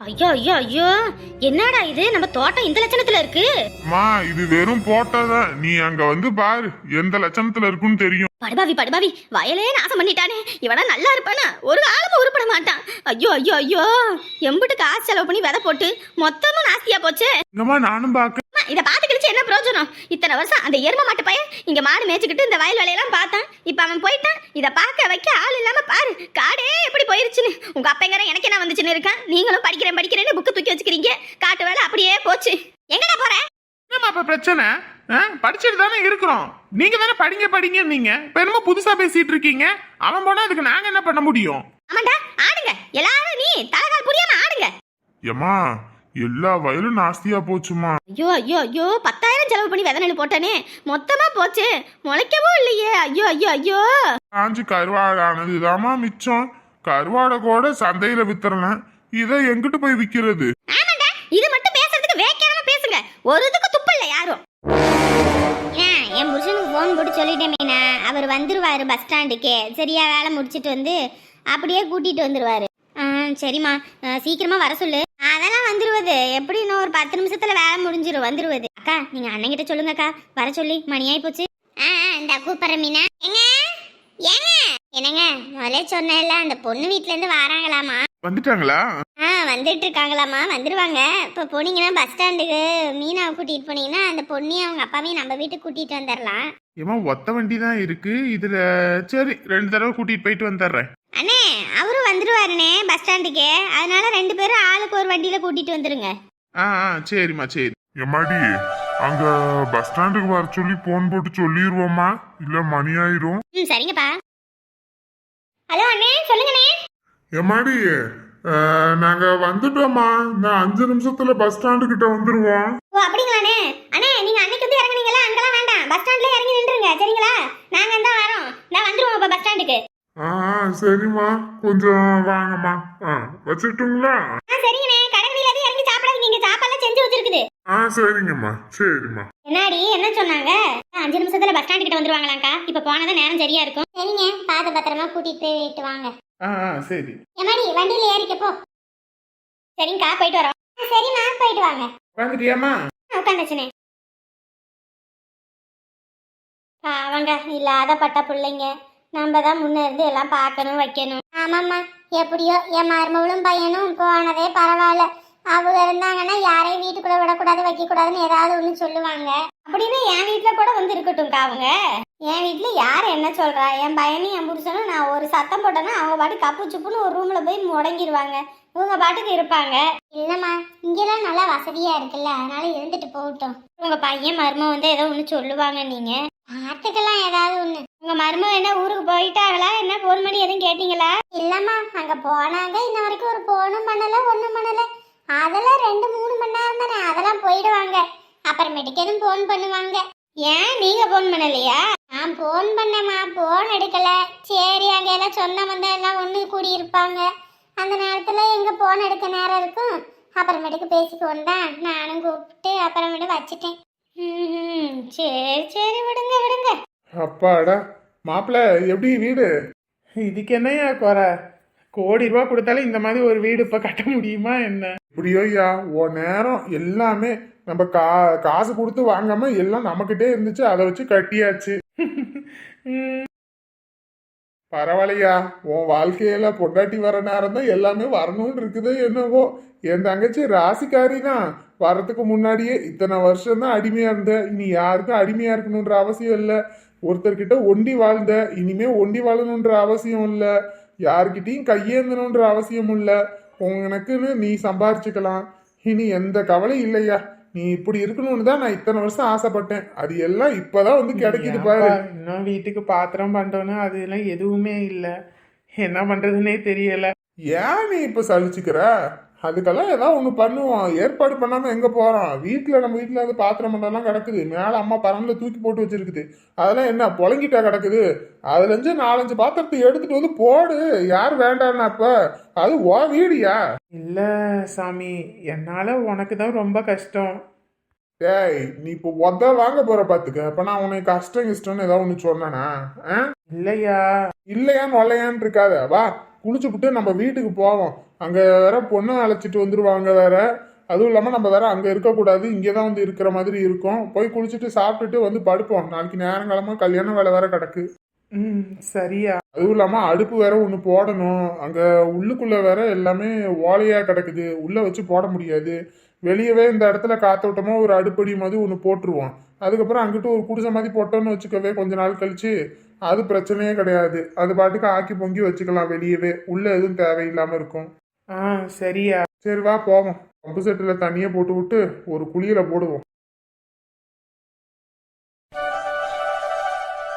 ஐயோ ஐயோ ஐயோ. என்னடா இது? நம்ம தோட்டம் இந்த லட்சணத்துல இருக்கு. மா இது வெறும் போட்டோதான் நீ அங்க வந்து பாரு எந்த லட்சணத்துல இருக்குன்னு தெரியும். படுபாவி படுபாவி. வயலே நாசம் பண்ணிட்டானே. இவனா நல்லா இருப்பானா? ஒரு காலமும் உருப்பட மாட்டான். ஐயோ ஐயோ ஐயோ. எம்பிட்டு காசு செலவு பண்ணி விதை போட்டு மொத்தமும் நாஸ்தியா போச்சு. இங்கம்மா நானும் பாக்க இத பாத்து கழிச்சு என்ன பிரயோஜனம்? இத்தனை வருஷம் அந்த எரும மாட்டு பையன் இங்க மாடு மேய்ச்சிக்கிட்டு இந்த வயல் வேலையெல்லாம் பார்த்தான். இப்ப அவன் போயிட்டான். இத பார்க்க வைக்க ஆள் இல்லாம பாரு. போயிருச்சுன்னு உங்க அப்பங்காரன் எனக்கு என்ன வந்துச்சுன்னு இருக்கான் நீங்களும் படிக்கிறேன் படிக்கிறேன்னு புக்கு தூக்கி வச்சுக்கிறீங்க. காட்டு வேலை அப்படியே போச்சு. எங்கடா போற? என்னம்மா இப்ப பிரச்சனை? படிச்சுட்டு தானே இருக்கிறோம். நீங்க தானே படிங்க படிங்க நீங்க இப்ப என்னமோ புதுசா பேசிட்டு இருக்கீங்க. அவன் போனா அதுக்கு நாங்க என்ன பண்ண முடியும்? ஆமாண்டா ஆடுங்க. எல்லாரும் நீ தலைகால் புரியாம ஆடுங்க. ஏம்மா எல்லா வயலும் நாஸ்தியா போச்சுமா ஐயோ ஐயோ ஐயோ பத்தாயிரம் செலவு பண்ணி விதை நெல் போட்டானே. மொத்தமா போச்சு. முளைக்கவும் இல்லையே. ஐயோ ஐயோ ஐயோ. காஞ்சி கருவாடு ஆனதுதாம்மா மிச்சம். கருவாடை கூட சந்தையில வித்துறலாம் இதை எங்கிட்டு போய் விக்கிறது? ஆமாண்டா இது மட்டும் பேசுறதுக்கு வேக்காம பேசுங்க. ஒரு இதுக்கு துப்பு இல்ல யாரும். என் புருஷனுக்கு ஃபோன் போட்டு சொல்லிட்டேன் மீனா. அவர் வந்துருவாரு பஸ் ஸ்டாண்டுக்கு சரியா வேலை முடிச்சிட்டு வந்து அப்படியே கூட்டிட்டு வந்துருவாரு. ஆ, சரிம்மா. சீக்கிரமா வர சொல்லு. அதெல்லாம் வந்துருவது. எப்படி இன்னும் ஒரு பத்து நிமிஷத்துல வேலை முடிஞ்சிரும் வந்துருவது. அக்கா நீங்க அண்ணன் கிட்ட சொல்லுங்க சொல்லுங்கக்கா. வர சொல்லி மணியாயி போச்சு. ஆஹ் ஆ, இந்த கூப்பிடுற மீனா. ஏங்க? ஏங்க? என்னங்க முதல்ல சொன்னேன்ல அந்த பொண்ணு வீட்ல இருந்து வராங்களாமா வந்துட்டாங்களா? ஆ வந்துட்டு இருக்காங்களாம்மா வந்துருவாங்க. இப்போ போனீங்கன்னா பஸ் ஸ்டாண்டுக்கு மீனாவை கூட்டிட்டு போனீங்கன்னா அந்த பொண்ணையும் அவங்க அப்பாவையும் நம்ம வீட்டுக்கு கூட்டிட்டு வந்துடலாம் ஏமா ஒத்த வண்டி தான் இருக்கு. இதுல சரி ரெண்டு தடவை கூட்டிட்டு போயிட்டு வந்துடுறேன் அண்ணே அவரும் வந்துருவாருண்ணே பஸ் ஸ்டாண்டுக்கு அதனால ரெண்டு பேரும் ஆளுக்கு ஒரு வண்டியில கூட்டிட்டு வந்துருங்க. ஆ ஆ சரிம்மா சரி. எம்மாடி அங்க பஸ் ஸ்டாண்டுக்கு வர சொல்லி போன் போட்டு சொல்லிடுவோமா இல்ல மணி ஆயிரும். ம் சரிங்கப்பா. ஹலோ அண்ணே சொல்லுங்கண்ணே. எம்மாடி நாங்க வந்துட்டோம்மா. நான் அஞ்சு நிமிஷத்துல பஸ் ஸ்டாண்டு கிட்ட வந்துருவோம். ஓ அப்படிங்களாண்ணே? அண்ணே நீங்க அன்னைக்கு வந்து இறங்குனீங்களா? அங்கெல்லாம் வேண்டாம். பஸ் ஸ்டாண்ட்ல இறங்கி நின்றுங்க சரிங்களா? நாங்க தான் வரோம். நான் வந்துருவோம் இப்போ பஸ் ஸ்டாண்டுக்கு ஆ சரிம்மா. கொஞ்சம் வாங்கம்மா. ஆ வச்சுட்டுங்களா? ஆ சரிங்கண்ணே. கடைகளில் எதுவும் இறங்கி சாப்பிடாதீங்க. இங்க சாப்பாடுலாம் செஞ்சு வச்சிருக்குது. ஆ சரிங்கம்மா. சரிம்மா. என்னாடி என்ன சொன்னாங்க? அஞ்சு நிமிஷத்துல பஸ் ஸ்டாண்ட் கிட்ட வந்துருவாங்களாக்கா இப்ப போனதான் நேரம் சரியா இருக்கும். சரிங்க பாத்து பத்திரமா கூட்டிட்டு போயிட்டு வாங்க. ஆ ஆ சரி. எம்மாடி வண்டியில ஏறிக்க போ. சரிங்கக்கா போயிட்டு வரோம். ஆ, சரிம்மா போயிட்டு வாங்க. உட்காந்துட்டியாமா உட்காந்துச்சுனே அவங்க இல்லாத பட்ட பிள்ளைங்க. நம்ம தான் முன்ன இருந்து எல்லாம் பார்க்கணும் வைக்கணும். ஆமாம்மா எப்படியோ என் மருமகளும் பையனும் போனதே பரவாயில்ல. அவங்க இருந்தாங்கன்னா யாரையும் வீட்டுக்குள்ள விடக்கூடாது வைக்கக்கூடாதுன்னு ஏதாவது ஒன்று சொல்லுவாங்க. அப்படின்னு என் வீட்டில் கூட வந்து இருக்கட்டும்க்கா அவங்க. என் வீட்டில் யார் என்ன சொல்றா? என் பையனும் என் புருஷனும் நான் ஒரு சத்தம் போட்டேன்னா அவங்க பாட்டு கப்பு சுப்புன்னு ஒரு ரூம்ல போய் முடங்கிடுவாங்க இவங்க பாட்டுக்கு இருப்பாங்க. இல்லைம்மா இங்கெல்லாம் நல்லா வசதியா இருக்குல்ல அதனால இருந்துட்டு போகட்டும். உங்க பையன் மருமம் வந்து ஏதோ ஒன்று சொல்லுவாங்க நீங்க. பார்த்துக்கலாம் ஏதாவது ஒன்று உங்க மருமம் என்ன ஊருக்கு போயிட்டாங்களா? என்ன ஃபோன் பண்ணி எதுவும் கேட்டீங்களா? இல்லம்மா அங்க போனாங்க இன்ன வரைக்கும் ஒரு ஃபோனும் பண்ணல ஒன்றும் பண்ணல. அதெல்லாம் ரெண்டு மூணு மணி நேரம் தானே அதெல்லாம் போயிடுவாங்க. அப்புறமேட்டுக்கு எதுவும் ஃபோன் பண்ணுவாங்க. ஏன் நீங்க ஃபோன் பண்ணலையா? நான் ஃபோன் பண்ணேம்மா ஃபோன் எடுக்கலை. சரி அங்கே எல்லாம் சொன்ன வந்த எல்லாம் ஒன்று கூடியிருப்பாங்க. அந்த நேரத்தில் எங்கே ஃபோன் எடுக்க நேரம் இருக்கும்? அப்புறமேட்டுக்கு பேசிக்கோன்னு தான். நானும் கூப்பிட்டு அப்புறமேட்டு வச்சுட்டேன். சரி சரி விடுங்க விடுங்க. அப்பாடா மாப்பிள்ள எப்படி வீடு? இதுக்கு என்னையா குறை? கோடி ரூபா கொடுத்தாலும் இந்த மாதிரி ஒரு வீடு இப்போ கட்ட முடியுமா என்ன? இப்படியோ ஐயா ஓ நேரம் எல்லாமே நம்ம கா காசு கொடுத்து வாங்காம எல்லாம் நம்மக்கிட்டே இருந்துச்சு அதை வச்சு கட்டியாச்சு. பரவாயில்லையா? உன் வாழ்க்கையில பொண்டாட்டி வர நேரம் தான் எல்லாமே வரணும்னு இருக்குது என்னவோ. என் தங்கச்சி ராசிக்காரி தான் வரத்துக்கு முன்னாடியே இத்தனை வருஷம் தான் அடிமையா இருந்த. இனி யாருக்கும் அடிமையா இருக்கணுன்ற அவசியம் இல்லை. ஒருத்தர்கிட்ட ஒண்டி வாழ்ந்த இனிமே ஒண்டி வாழணுன்ற அவசியம் இல்லை. யார்கிட்டயும் கையேந்தணுன்ற அவசியம் இல்லை. உனக்குன்னு நீ சம்பாரிச்சுக்கலாம். இனி எந்த கவலையும் இல்லையா? நீ இப்படி இருக்கணும்னு தான் நான் இத்தனை வருஷம் ஆசைப்பட்டேன். அது எல்லாம் இப்பதான் வந்து கிடைக்குது பாரு. இன்னும் வீட்டுக்கு பாத்திரம் பண்றோன்னு அதெல்லாம் எதுவுமே இல்லை. என்ன பண்றதுன்னே தெரியல. ஏன் நீ இப்ப சலிச்சுக்கிற? அதுக்கெல்லாம் ஏதாவது ஒண்ணு பண்ணுவோம் ஏற்பாடு பண்ணாம எங்க போறோம் வீட்டுல நம்ம வீட்டுல அது பாத்திரம் பண்ணலாம் கிடக்குது. மேல அம்மா பரன்ல தூக்கி போட்டு வச்சிருக்குது. அதெல்லாம் என்ன புழங்கிட்டா கிடக்குது? அதுல இருந்து நாலஞ்சு பாத்திரத்தை எடுத்துட்டு வந்து போடு. யார் வேண்டான்னா அப்ப அது ஓ வீடியா? இல்ல சாமி. என்னால உனக்கு தான் ரொம்ப கஷ்டம். டேய் நீ இப்போ உத வாங்க போற பாத்துக்க. அப்ப நான் உனக்கு கஷ்டம் இஷ்டம்னு ஏதாவது ஒண்ணு சொன்னேனா? இல்லையா? இல்லையான்னு ஒல்லையான்னு இருக்காத. வா குளிச்சு விட்டு நம்ம வீட்டுக்கு போவோம். அங்க வேற பொண்ணு அழைச்சிட்டு வந்துருவாங்க வேற. அதுவும் இல்லாம நம்ம வேற அங்க இருக்கக்கூடாது இங்கே தான் வந்து இருக்கிற மாதிரி இருக்கும். போய் குளிச்சுட்டு சாப்பிட்டுட்டு வந்து படுப்போம். நாளைக்கு நேரங்காலமா கல்யாண வேலை வேற கிடக்கு. ம் சரியா. அதுவும் இல்லாம அடுப்பு வேற ஒன்று போடணும். அங்க உள்ளுக்குள்ள வேற எல்லாமே ஓலையா கிடக்குது. உள்ள வச்சு போட முடியாது. வெளியவே இந்த இடத்துல காத்தோட்டமா ஒரு அடுப்படி மாதிரி ஒன்று போட்டுருவோம். அதுக்கப்புறம் அங்கிட்டு ஒரு குடிசை மாதிரி போட்டோம்னு வச்சுக்கவே கொஞ்ச நாள் கழிச்சு அது பிரச்சனையே கிடையாது. அது பாட்டுக்கு ஆக்கி பொங்கி வச்சுக்கலாம் வெளியவே. உள்ள எதுவும் தேவையில்லாம இருக்கும். ஆ சரியா. சரி வா போவோம். பம்பு செட்டில் தண்ணியை போட்டு விட்டு ஒரு குளியல போடுவோம்.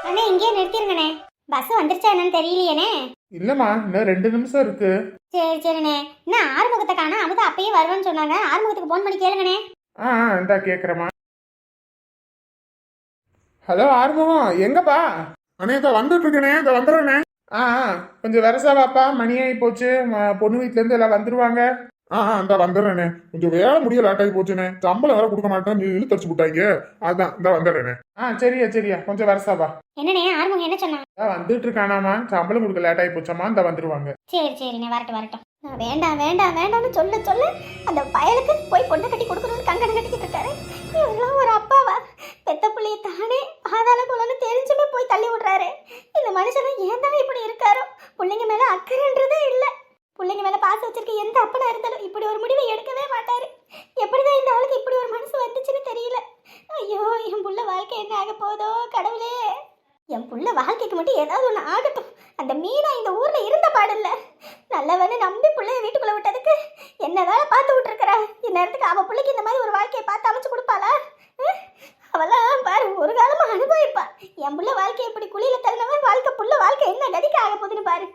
அண்ணே இங்கேயே நிறுத்திருங்கண்ணே. பஸ் வந்துருச்சா என்னன்னு தெரியலையேண்ணே. இல்லம்மா இன்னும் ரெண்டு நிமிஷம் இருக்கு. சரி சரிண்ணே. என்ன ஆறுமுகத்தை காணா அமுதா அப்பயே வருவேன்னு சொன்னாங்க. ஆறுமுகத்துக்கு ஃபோன் பண்ணி கேளுங்கண்ணே. ஆ ஆ, இந்தா கேட்குறேம்மா ஹலோ ஆறுமுகம் எங்கப்பா? அண்ணே இதை வந்துட்டு இருக்கேனே இதை வந்துடுறேனே. ஆ கொஞ்சம் வரசா வாப்பா. மணி ஆகி போச்சு. பொண்ணு வீட்டிலேருந்து எல்லாம் வந்துருவாங்க. ஆ இந்த வந்துடுறேனே கொஞ்சம் வேலை முடிய லேட்டாகி போச்சுனே. சம்பளம் வேற கொடுக்க மாட்டேன். இழுத்தடிச்சு விட்டாங்க அதான் இந்த வந்துடுறேனே ஆ சரியா சரியா. கொஞ்சம் வரசாவா என்னண்ணே ஆறுமுகம் என்ன சொன்னாங்க இதான் வந்துட்டு இருக்கானாமா சம்பளம் கொடுக்க லேட் ஆகி போச்சாமா. இந்த வந்துருவாங்க. சரி சரிண்ணே வரட்டும் வரட்டும். வேண்டாம் வேண்டாம் வேண்டாம்னு சொல்ல சொல்ல. அந்த பயலுக்கு போய் பொண்ணை கட்டி கொடுக்கணும்னு கங்கணம் கட்டிக்கிட்டு இருக்காரு. ஒரு அப்பாவா பெத்த பிள்ளைய தானே பாதாள குலன்னு தெரிஞ்சுமே போய் தள்ளி விடுறாரு இந்த மனுஷனை ஏன் தான் இப்படி இருக்காரோ பிள்ளைங்க மேல அக்கறைன்றதே இல்லை பிள்ளைங்க மேல பாசம் வச்சிருக்க எந்த அப்பனா இருந்தாலும் இப்படி ஒரு முடிவை எடுக்கவே மாட்டாரு எப்படிதான் இந்த ஆளுக்கு இப்படி ஒரு மனசு வந்துச்சுன்னு தெரியல ஐயோ என் புள்ள வாழ்க்கை என்ன ஆக போதோ கடவுளே. என் புள்ள வாழ்க்கைக்கு மட்டும் ஏதாவது ஒன்று ஆகட்டும். அந்த மீனா இந்த ஊரில் இருந்த பாடில்ல. நல்லவனு நம்பி பிள்ளைய வீட்டுக்குள்ளே விட்டதுக்கு என்ன வேலை பார்த்து விட்டுருக்கிறா? இந்நேரத்துக்கு அவள் பிள்ளைக்கு இந்த மாதிரி ஒரு வாழ்க்கையை பார்த்து அமைச்சு கொடுப்பாளா? அவெல்லாம் பாரு ஒரு காலமாக அனுபவிப்பா. என் புள்ள வாழ்க்கை இப்படி குழியில் தள்ளினவன் வாழ்க்கை புள்ள வாழ்க்கை என்ன கதிக்க ஆக போகுதுன்னு பாரு.